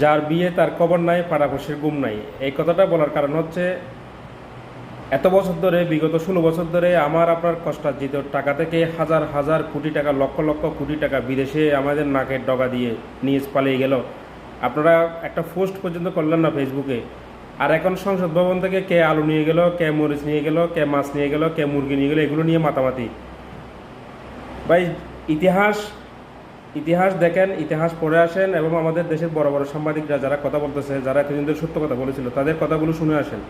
যার বিয়ে তার কবর নাই, পাড়াপড়শির গুম নাই। এই কথাটা বলার কারণ হচ্ছে, এত বছর ধরে, বিগত ষোলো বছর ধরে আমার আপনার কষ্টার্জিত টাকা থেকে হাজার হাজার কোটি টাকা, লক্ষ লক্ষ কোটি টাকা বিদেশে আমাদের নাকের ডগা দিয়ে নিয়ে পালিয়ে গেল। আপনারা একটা পোস্ট পর্যন্ত করলেন না ফেসবুকে। আর এখন সংসদ ভবন থেকে কে আলু নিয়ে গেল, কে মরিচ নিয়ে গেল, কে মাছ নিয়ে গেল, কে মুরগি নিয়ে গেল, এগুলো নিয়ে মাতামাতি। ভাই, ইতিহাস ইতিহাস দেখেন, ইতিহাস পড়ে আসেন এবং আমাদের দেশের বড় বড় সাংবাদিকরা যারা কথা বলতেছে, যারা এতদিন ধরে সত্য কথা বলেছিল, তাদের কথাগুলো শুনে আসেন।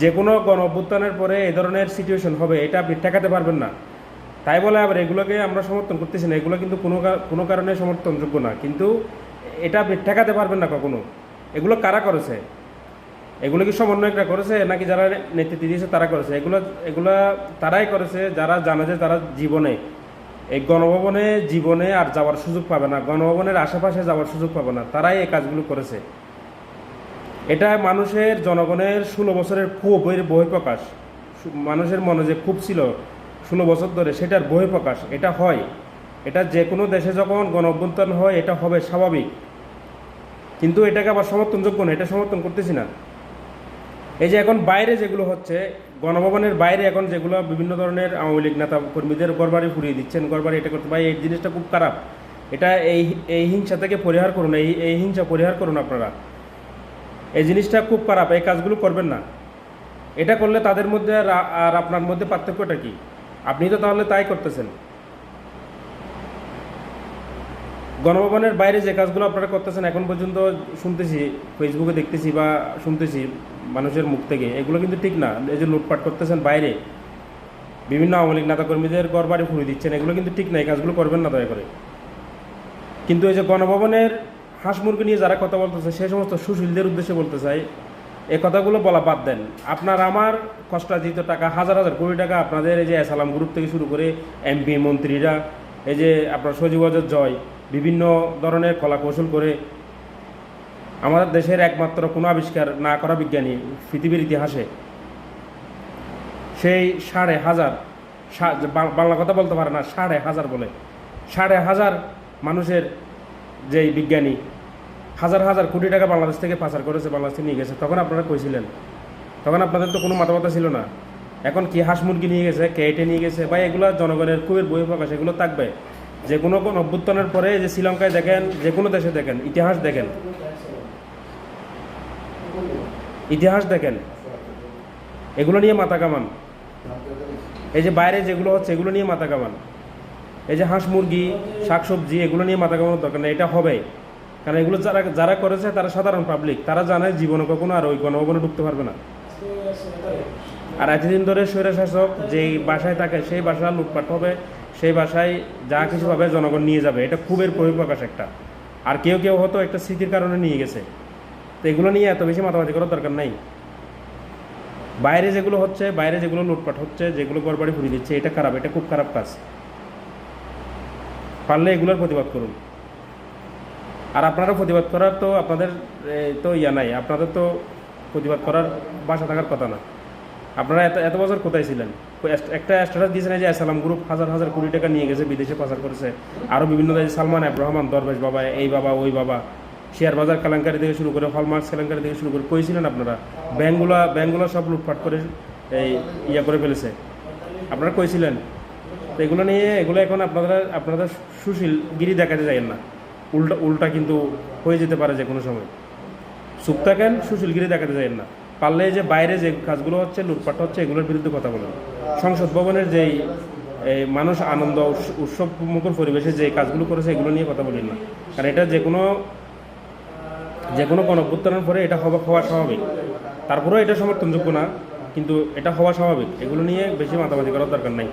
যে কোনো গণ অভ্যুত্থানের পরে এই ধরনের সিচুয়েশন হবে, এটা আপনি ঠেকাতে পারবেন না। তাই বলে আবার এগুলোকে আমরা সমর্থন করতেছি না, এগুলো কিন্তু কোনো কোনো কারণে সমর্থনযোগ্য না। কিন্তু এটা আপনি ঠেকাতে পারবেন না কখনো। এগুলো কারা করেছে? এগুলো কি সমন্বয়করা করেছে, নাকি যারা নেতৃত্ব দিয়েছে তারা করেছে? এগুলো এগুলা তারাই করেছে, যারা জানে যে তারা জীবনে এই গণভবনে জীবনে আর যাওয়ার সুযোগ পাবে না, গণভবনের আশেপাশে যাওয়ার সুযোগ পাবে না, তারাই এই কাজগুলো করেছে। এটা মানুষের জনগণের ষোলো বছরের ক্ষোভের বহিঃপ্রকাশ, মানুষের মনে যে ক্ষোভ ছিল ষোলো বছর ধরে, সেটার বহিঃপ্রকাশ, এটা হয়। এটা যে কোনো দেশে যখন গণ অভ্যুত্থান হয়, এটা হবে স্বাভাবিক। কিন্তু এটাকে আবার সমর্থনযোগ্য না, এটা সমর্থন করতেছি না। এই যে এখন বাইরে যেগুলো হচ্ছে গণভবনের বাইরে এখন যেগুলো বিভিন্ন ধরনের আওয়ামী লীগ নেতা কর্মীদের গড়বাড়ি ফুরিয়ে দিচ্ছেন গড়বাড়ি এটা করতে ভাই এই জিনিসটা খুব খারাপ। এটা এই এই হিংসা থেকে পরিহার করুন, এই এই হিংসা পরিহার করুন আপনারা। এই জিনিসটা খুব খারাপ, এই কাজগুলো করবেন না। এটা করলে তাদের মধ্যে আর আর আপনার মধ্যে পার্থক্যটা কি? আপনি তো তাহলে তাই করতেছেন। গণভবনের বাইরে যে কাজগুলো আপনারা করতেছেন এখন পর্যন্ত শুনতেছি ফেসবুকে দেখতেছি বা শুনতেছি মানুষের মুখ থেকে, এগুলো কিন্তু ঠিক না। এই যে লুটপাট করতেছেন বাইরে, বিভিন্ন আওয়ামী লীগ নেতাকর্মীদের ঘর বাড়ি দিচ্ছেন, এগুলো কিন্তু ঠিক না, এই কাজগুলো করবেন না দয়া করে। কিন্তু এই যে গণভবনের হাঁস মুরগি নিয়ে যারা কথা বলতেছে, সে সমস্ত সুশীলদের উদ্দেশ্যে বলতে চাই এ কথাগুলো বলা বাদ দেন। আপনার আমার কষ্টার্জিত টাকা, হাজার হাজার কোটি টাকা আপনাদের এই যে এসালাম গ্রুপ থেকে শুরু করে এমপি, মন্ত্রীরা এই যে আপনার সজীব অজয় জয়, বিভিন্ন ধরনের কলা কৌশল করে আমাদের দেশের একমাত্র কোনো আবিষ্কার না করা বিজ্ঞানী পৃথিবীর ইতিহাসে। সেই সাড়ে হাজার বাংলা কথা বলতে পারে না, সাড়ে হাজার বলে। সাড়ে হাজার মানুষের যেই বিজ্ঞানী, হাজার হাজার কোটি টাকা বাংলাদেশ থেকে পাচার করেছে, বাংলাদেশ থেকে নিয়ে গেছে, তখন আপনারা কইছিলেন। তখন আপনাদের তো কোনো মাথা ছিল না। এখন কি হাঁস মুরগি নিয়ে গেছে, কেটে নিয়ে গেছে, বা এগুলো জনগণের খুবই বই প্রকাশ, এগুলো থাকবে। যে কোনো কোন অভ্যুত্থানের পরে যে শ্রীলঙ্কায় দেখেন, যে কোনো দেশে দেখেন, ইতিহাস দেখেন। ইতিহাস দেখেন। এগুলো নিয়ে মাথা কামান। এই যে বাইরে যেগুলো হচ্ছে, এগুলো নিয়ে মাথা কামান। এই যে হাঁস মুরগি, শাকসবজি, এগুলো নিয়ে মাথা কামানোর দরকার নেই, এটা হবে। কারণ এগুলো যারা যারা করেছে, তারা সাধারণ পাবলিক তারা জানে জীবনে কখনো আর ওই গণভবনে ঢুকতে পারবে না। আর এতদিন ধরে স্বৈরা শাসক যেই বাসায় থাকে, সেই বাসা লুটপাট হবে, সেই বাসায় যা কিছু হবে জনগণ নিয়ে যাবে। এটা খুবের বহিঃপ্রকাশ একটা। আর কেউ কেউ হয়তো একটা স্মৃতির কারণে নিয়ে গেছে। তো এগুলো নিয়ে এত বেশি মাতামাতি করার দরকার নাই। বাইরে যেগুলো হচ্ছে, বাইরে যেগুলো লুটপাট হচ্ছে, যেগুলো গড়বাড়ি ফুরিয়ে দিচ্ছে, এটা খারাপ, এটা খুব খারাপ কাজ। পারলে এগুলোর প্রতিবাদ করুন। আর আপনারা প্রতিবাদ করার তো আপনাদের তো ইয়া নাই। আপনাদের তো প্রতিবাদ করার বাসা থাকার কথা না। আপনারা এত এত বছর কোথায় ছিলেন? একটা স্ট্যাটাস দিয়েছেন যে সালাম গ্রুপ হাজার হাজার কোটি টাকা নিয়ে গেছে, বিদেশে পাচার করেছে। আরও বিভিন্ন দেশে সালমান আব্রাহমান দরবেশ বাবা, এই বাবা, ওই বাবা। শেয়ার বাজার কেলেঙ্কারি থেকে শুরু করে হলমার্ক কেলেঙ্কারি থেকে শুরু করে কইছিলেন আপনারা? ব্যাঙ্কগুলো ব্যাঙ্কগুলো সব লুটপাট করে, এই ইয়ে করে ফেলেছে। আপনারা কইছিলেন তো এগুলো নিয়ে, এগুলো এখন আপনারা আপনাদের সুশীল গিরি দেখাতে যাবেন না। উল্টা উল্টা কিন্তু হয়ে যেতে পারে যে কোনো সময়। চুপ থাকেন সুশীলগিরি দেখাতে যাবেন না। পারলে যে বাইরে যে কাজগুলো হচ্ছে, লুটপাট হচ্ছে, এগুলোর বিরুদ্ধে কথা বলেন সংসদ ভবনের যেই, এই মানুষ আনন্দ উৎস- উৎসব মুখর পরিবেশে যে কাজগুলো করেছে, এগুলো নিয়ে কথা বলি না। কারণ এটা যে কোনো যে কোনো গণঅভ্যুত্থানের পরে এটা হওয়া হওয়া স্বাভাবিক। তারপরেও এটা সমর্থনযোগ্য না, কিন্তু এটা হওয়া স্বাভাবিক। এগুলো নিয়ে বেশি মাতামাতি করার দরকার নাই।